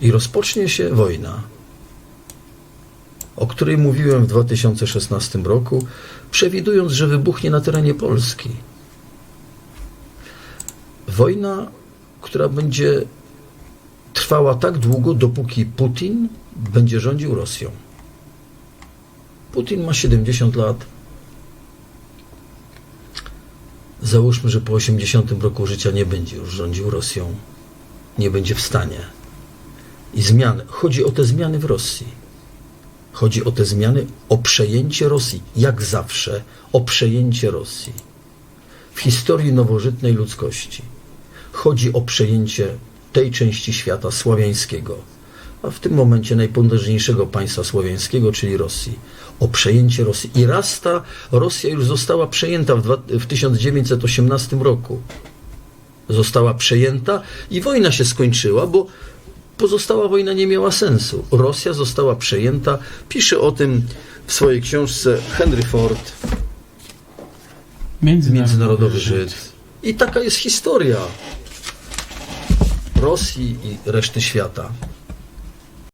i rozpocznie się wojna, o której mówiłem w 2016 roku, przewidując, że wybuchnie na terenie Polski. Wojna, która będzie trwała tak długo, dopóki Putin będzie rządził Rosją. Putin ma 70 lat. Załóżmy, że po 80 roku życia nie będzie już rządził Rosją. Nie będzie w stanie. I zmiany. Chodzi o te zmiany w Rosji. Chodzi o te zmiany, o przejęcie Rosji, jak zawsze, o przejęcie Rosji. W historii nowożytnej ludzkości chodzi o przejęcie tej części świata słowiańskiego, a w tym momencie najpotężniejszego państwa słowiańskiego, czyli Rosji. O przejęcie Rosji. I raz ta Rosja już została przejęta w, w 1918 roku. Została przejęta i wojna się skończyła, bo pozostała wojna nie miała sensu. Rosja została przejęta. Pisze o tym w swojej książce Henry Ford, Międzynarodowy Żyd. I taka jest historia Rosji i reszty świata.